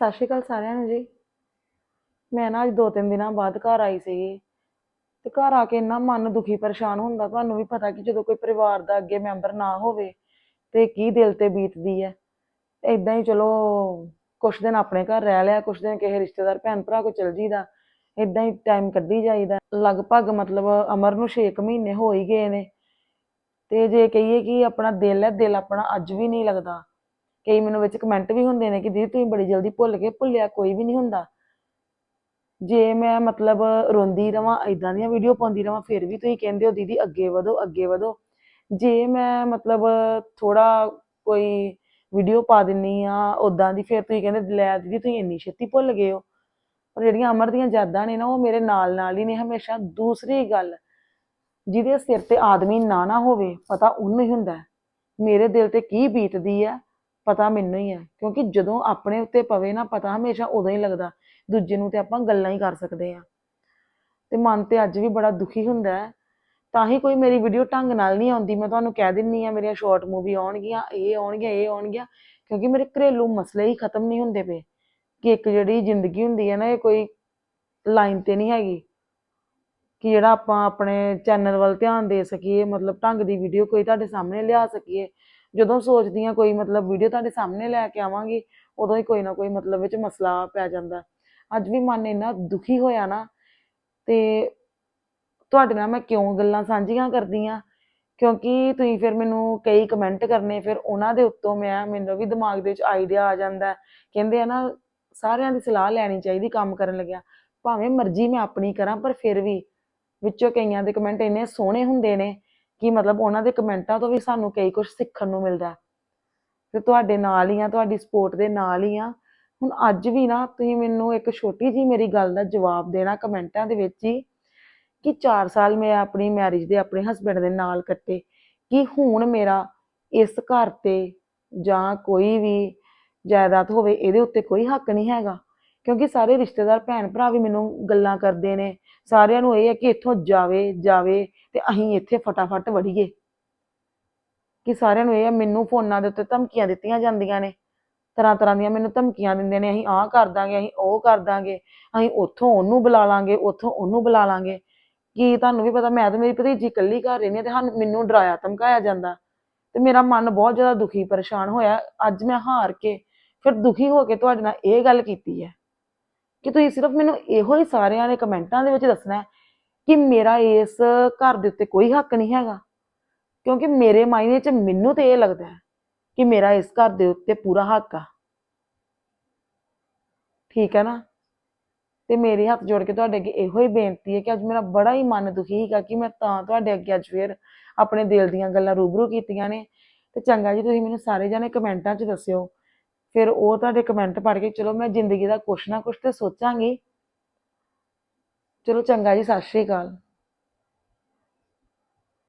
ਸਤਿ ਸ਼੍ਰੀ ਅਕਾਲ ਸਾਰਿਆਂ ਨੂੰ ਜੀ। ਮੈਂ ਨਾ ਅੱਜ ਦੋ ਤਿੰਨ ਦਿਨਾਂ ਬਾਅਦ ਘਰ ਆਈ ਸੀਗੀ ਤੇ ਘਰ ਆ ਕੇ ਇੰਨਾ ਮਨ ਦੁਖੀ ਪਰੇਸ਼ਾਨ ਹੁੰਦਾ, ਤੁਹਾਨੂੰ ਵੀ ਪਤਾ ਕਿ ਜਦੋਂ ਕੋਈ ਪਰਿਵਾਰ ਦਾ ਅੱਗੇ ਮੈਂਬਰ ਨਾ ਹੋਵੇ ਤੇ ਕੀ ਦਿਲ ਤੇ ਬੀਤਦੀ ਹੈ। ਇਦਾਂ ਹੀ ਚਲੋ, ਕੁਛ ਦਿਨ ਆਪਣੇ ਘਰ ਰਹਿ ਲਿਆ, ਕੁਛ ਦਿਨ ਕਿਸੇ ਰਿਸ਼ਤੇਦਾਰ, ਭੈਣ ਭਰਾ ਕੋਲ ਚਲ ਜੀਦਾ ਇਦਾਂ ਹੀ ਟਾਈਮ ਕੱਢੀ ਜਾਈਦਾ। ਲਗਭਗ ਮਤਲਬ ਅਮਰ ਨੂੰ 6 ਮਹੀਨੇ ਹੋ ਹੀ ਗਏ ਨੇ ਤੇ ਜੇ ਕਹੀਏ ਕਿ ਆਪਣਾ ਦਿਲ ਹੈ, ਦਿਲ ਆਪਣਾ ਅੱਜ ਵੀ ਨਹੀਂ ਲੱਗਦਾ। ਕਈ ਮੈਨੂੰ ਵਿੱਚ ਕਮੈਂਟ ਵੀ ਹੁੰਦੇ ਨੇ ਕਿ ਦੀਦੀ ਤੁਸੀਂ ਬੜੀ ਜਲਦੀ ਭੁੱਲ ਗਏ, ਭੁੱਲਿਆ ਕੋਈ ਵੀ ਨਹੀਂ ਹੁੰਦਾ। ਜੇ ਮੈਂ ਮਤਲਬ ਰੋਂਦੀ ਰਵਾਂ ਇਦਾਂ ਦੀਆਂ ਵੀਡੀਓ ਪਾਉਂਦੀ ਰਵਾਂ, ਫਿਰ ਵੀ ਤੁਸੀਂ ਕਹਿੰਦੇ ਹੋ, ਦੀਦੀ ਅੱਗੇ ਵਧੋ ਅੱਗੇ ਵਧੋ। ਜੇ ਮੈਂ ਮਤਲਬ ਥੋੜਾ ਕੋਈ ਵੀਡੀਓ ਪਾ ਦਿੰਨੀ ਆ ਉਦਾਂ ਦੀ ਫਿਰ ਤੁਸੀਂ ਕਹਿੰਦੇ, ਲੈ ਦੀਦੀ ਤੁਸੀਂ ਇੰਨੀ ਛੇਤੀ ਭੁੱਲ ਗਏ ਹੋ। ਪਰ ਜਿਹੜੀਆਂ ਅਮਰ ਦੀਆਂ ਯਾਦਾਂ ਨੇ ਨਾ, ਉਹ ਮੇਰੇ ਨਾਲ ਨਾਲ ਹੀ ਨੇ ਹਮੇਸ਼ਾ। ਦੂਸਰੀ ਗੱਲ, ਜਿਹਦੇ ਸਿਰ ਤੇ ਆਦਮੀ ਨਾ ਨਾ ਹੋਵੇ, ਪਤਾ ਉਹਨੂੰ ਹੀ ਹੁੰਦਾ ਮੇਰੇ ਦਿਲ ਤੇ ਕੀ ਬੀਤਦੀ ਹੈ ਪਤਾ ਮੈਨੂੰ ਹੀ ਹੈ ਕਿਉਂਕਿ ਜਦੋਂ ਆਪਣੇ ਉੱਤੇ ਪਵੇ ਨਾ, ਪਤਾ ਹਮੇਸ਼ਾ ਉਦੋਂ ਹੀ ਲੱਗਦਾ, ਦੂਜੇ ਨੂੰ ਤੇ ਆਪਾਂ ਗੱਲਾਂ ਹੀ ਕਰ ਸਕਦੇ ਆ। ਤੇ ਮਨ ਤੇ ਅੱਜ ਵੀ ਬੜਾ ਦੁਖੀ ਹੁੰਦਾ ਹੈ। ਤਾਂ ਹੀ ਕੋਈ ਮੇਰੀ ਵੀਡੀਓ ਢੰਗ ਨਾਲ ਨਹੀਂ ਆਉਂਦੀ, ਮੈਂ ਤੁਹਾਨੂੰ ਕਹਿ ਦਿੰਨੀ ਆ, ਮੇਰੀਆਂ ਸ਼ਾਰਟ ਮੂਵੀ ਆਉਣਗੀਆਂ, ਇਹ ਆਉਣਗੀਆਂ ਇਹ ਆਉਣਗੀਆਂ, ਕਿਉਂਕਿ ਮੇਰੇ ਘਰੇਲੂ ਮਸਲੇ ਹੀ ਖਤਮ ਨਹੀਂ ਹੁੰਦੇ ਪਏ। ਕਿ ਇੱਕ ਜਿਹੜੀ ਜ਼ਿੰਦਗੀ ਹੁੰਦੀ ਹੈ ਨਾ, ਇਹ ਕੋਈ ਲਾਈਨ ਤੇ ਨਹੀਂ ਹੈਗੀ। ਕਿ ਜਿਹੜਾ ਆਪਾਂ ਆਪਣੇ ਚੈਨਲ ਵੱਲ ਧਿਆਨ ਦੇ ਸਕੀਏ, ਮਤਲਬ ਢੰਗ ਦੀ ਵੀਡੀਓ ਕੋਈ ਤੁਹਾਡੇ ਸਾਹਮਣੇ ਲਿਆ ਸਕੀਏ ਜਦੋਂ ਸੋਚਦੀ ਹਾਂ ਕੋਈ ਮਤਲਬ ਵੀਡੀਓ ਤੁਹਾਡੇ ਸਾਹਮਣੇ ਲੈ ਕੇ ਆਵਾਂਗੀ, ਉਦੋਂ ਹੀ ਕੋਈ ਨਾ ਕੋਈ ਮਤਲਬ ਵਿੱਚ ਮਸਲਾ ਪੈ ਜਾਂਦਾ। ਅੱਜ ਵੀ ਮਨ ਇੰਨਾ ਦੁਖੀ ਹੋਇਆ ਨਾ, ਤੇ ਤੁਹਾਡੇ ਨਾਲ ਮੈਂ ਕਿਉਂ ਗੱਲਾਂ ਸਾਂਝੀਆਂ ਕਰਦੀ ਆ ਕਿਉਂਕਿ ਤੁਸੀਂ ਫਿਰ ਮੈਨੂੰ ਕਈ ਕਮੈਂਟ ਕਰਨੇ, ਫਿਰ ਉਹਨਾਂ ਦੇ ਉੱਤੋਂ ਮੈਂ, ਮੈਨੂੰ ਵੀ ਦਿਮਾਗ ਦੇ ਵਿੱਚ ਆਈਡੀਆ ਆ ਜਾਂਦਾ ਕਹਿੰਦੇ ਆ ਨਾ, ਸਾਰਿਆਂ ਦੀ ਸਲਾਹ ਲੈਣੀ ਚਾਹੀਦੀ ਕੰਮ ਕਰਨ ਲੱਗਿਆ। ਭਾਵੇਂ ਮਰਜ਼ੀ ਮੈਂ ਆਪਣੀ ਕਰਾਂ, ਪਰ ਫਿਰ ਵੀ ਵਿੱਚੋਂ ਕਈਆਂ ਦੇ ਕਮੈਂਟ ਇੰਨੇ ਸੋਹਣੇ ਹੁੰਦੇ ਨੇ ਕਿ ਮਤਲਬ ਉਹਨਾਂ ਦੇ ਕਮੈਂਟਾਂ ਤੋਂ ਵੀ ਸਾਨੂੰ ਕਈ ਕੁਝ ਸਿੱਖਣ ਨੂੰ ਮਿਲਦਾ ਹੈ। ਤੇ ਤੁਹਾਡੇ ਨਾਲ ਹੀ ਆ, ਤੁਹਾਡੀ ਸਪੋਰਟ ਦੇ ਨਾਲ ਹੀ ਆ ਹੁਣ ਅੱਜ ਵੀ ਨਾ ਤੁਸੀਂ ਮੈਨੂੰ ਇੱਕ ਛੋਟੀ ਜੀ ਮੇਰੀ ਗੱਲ ਦਾ ਜਵਾਬ ਦੇਣਾ ਕਮੈਂਟਾਂ ਦੇ ਵਿੱਚ ਹੀ, ਕਿ 4 ਸਾਲ ਮੈਂ ਆਪਣੀ ਮੈਰਿਜ ਦੇ ਆਪਣੇ ਹਸਬੰਡ ਦੇ ਨਾਲ ਕੱਟੇ, ਕਿ ਹੁਣ ਮੇਰਾ ਇਸ ਘਰ ਤੇ ਜਾਂ ਕੋਈ ਵੀ ਜਾਇਦਾਦ ਹੋਵੇ, ਇਹਦੇ ਉੱਤੇ ਕੋਈ ਹੱਕ ਨਹੀਂ ਹੈਗਾ ਕਿਉਂਕਿ ਸਾਰੇ ਰਿਸ਼ਤੇਦਾਰ ਭੈਣ ਭਰਾ ਵੀ ਮੈਨੂੰ ਗੱਲਾਂ ਕਰਦੇ ਨੇ। ਸਾਰਿਆਂ ਨੂੰ ਇਹ ਹੈ ਕਿ ਇੱਥੋਂ ਜਾਵੇ ਜਾਵੇ ਤੇ ਅਸੀਂ ਇੱਥੇ ਫਟਾਫਟ ਵੜੀਏ। ਕਿ ਸਾਰਿਆਂ ਨੂੰ ਇਹ ਹੈ, ਮੈਨੂੰ ਫੋਨਾਂ ਦੇ ਉੱਤੇ ਧਮਕੀਆਂ ਦਿੱਤੀਆਂ ਜਾਂਦੀਆਂ ਨੇ। ਤਰ੍ਹਾਂ ਤਰ੍ਹਾਂ ਦੀਆਂ ਮੈਨੂੰ ਧਮਕੀਆਂ ਦਿੰਦੇ ਨੇ, ਅਸੀਂ ਆਹ ਕਰ ਦਾਂਗੇ, ਅਸੀਂ ਉਹ ਕਰ ਦਾਂਗੇ, ਅਸੀਂ ਉੱਥੋਂ ਉਹਨੂੰ ਬੁਲਾ ਲਾਂਗੇ, ਉੱਥੋਂ ਉਹਨੂੰ ਬੁਲਾ ਲਾਂਗੇ। ਕਿ ਤੁਹਾਨੂੰ ਵੀ ਪਤਾ, ਮੈਂ ਤੇ ਮੇਰੀ ਭਤੀਜੀ ਇਕੱਲੀ ਘਰ ਰਹਿੰਦੀ ਹਾਂ ਤੇ ਸਾਨੂੰ, ਮੈਨੂੰ ਡਰਾਇਆ, ਧਮਕਾਇਆ ਜਾਂਦਾ। ਤੇ ਮੇਰਾ ਮਨ ਬਹੁਤ ਜ਼ਿਆਦਾ ਦੁਖੀ, ਪਰੇਸ਼ਾਨ ਹੋਇਆ। ਅੱਜ ਮੈਂ ਹਾਰ ਕੇ ਫਿਰ ਦੁਖੀ ਹੋ ਕੇ ਤੁਹਾਡੇ ਨਾਲ ਇਹ ਗੱਲ ਕੀਤੀ ਹੈ। ਕਿ ਤੁਸੀਂ ਸਿਰਫ ਮੈਨੂੰ ਇਹੋ ਹੀ ਸਾਰਿਆਂ ਨੇ ਕਮੈਂਟਾਂ ਦੇ ਵਿੱਚ ਦੱਸਣਾ ਕਿ ਮੇਰਾ ਇਸ ਘਰ ਦੇ ਉੱਤੇ ਕੋਈ ਹੱਕ ਨਹੀਂ ਹੈਗਾ। ਕਿਉਂਕਿ ਮੇਰੇ ਮਾਇਨੇ 'ਚ ਮੈਨੂੰ ਤੇ ਇਹ ਲੱਗਦਾ ਹੈ ਕਿ ਮੇਰਾ ਇਸ ਘਰ ਦੇ ਉੱਤੇ ਪੂਰਾ ਹੱਕ ਆ। ਠੀਕ ਹੈ ਨਾ? ਤੇ ਮੇਰੇ ਹੱਥ ਜੋੜ ਕੇ ਤੁਹਾਡੇ ਅੱਗੇ ਇਹੋ ਹੀ ਬੇਨਤੀ ਹੈ ਕਿ ਅੱਜ ਮੇਰਾ ਬੜਾ ਹੀ ਮਨ ਦੁਖੀ ਹੈਗਾ ਕਿ ਮੈਂ ਤਾਂ ਤੁਹਾਡੇ ਅੱਗੇ ਅੱਜ ਫੇਰ ਆਪਣੇ ਦਿਲ ਦੀਆਂ ਗੱਲਾਂ ਰੂਬਰੂ ਕੀਤੀਆਂ ਨੇ। ਤੇ ਚੰਗਾ ਜੀ, ਤੁਸੀਂ ਮੈਨੂੰ ਸਾਰੇ ਜਾਣੇ ਕਮੈਂਟਾਂ 'ਚ ਦੱਸਿਓ ਫਿਰ ਉਹ ਤੁਹਾਡੇ ਕਮੈਂਟ ਪੜ੍ਹ ਕੇ, ਚਲੋ ਮੈਂ ਜ਼ਿੰਦਗੀ ਦਾ ਕੁਛ ਨਾ ਕੁਛ ਤੇ ਸੋਚਾਂਗੀ। ਚਲੋ ਚੰਗਾ ਜੀ, ਸਤਿ ਸ਼੍ਰੀ ਅਕਾਲ।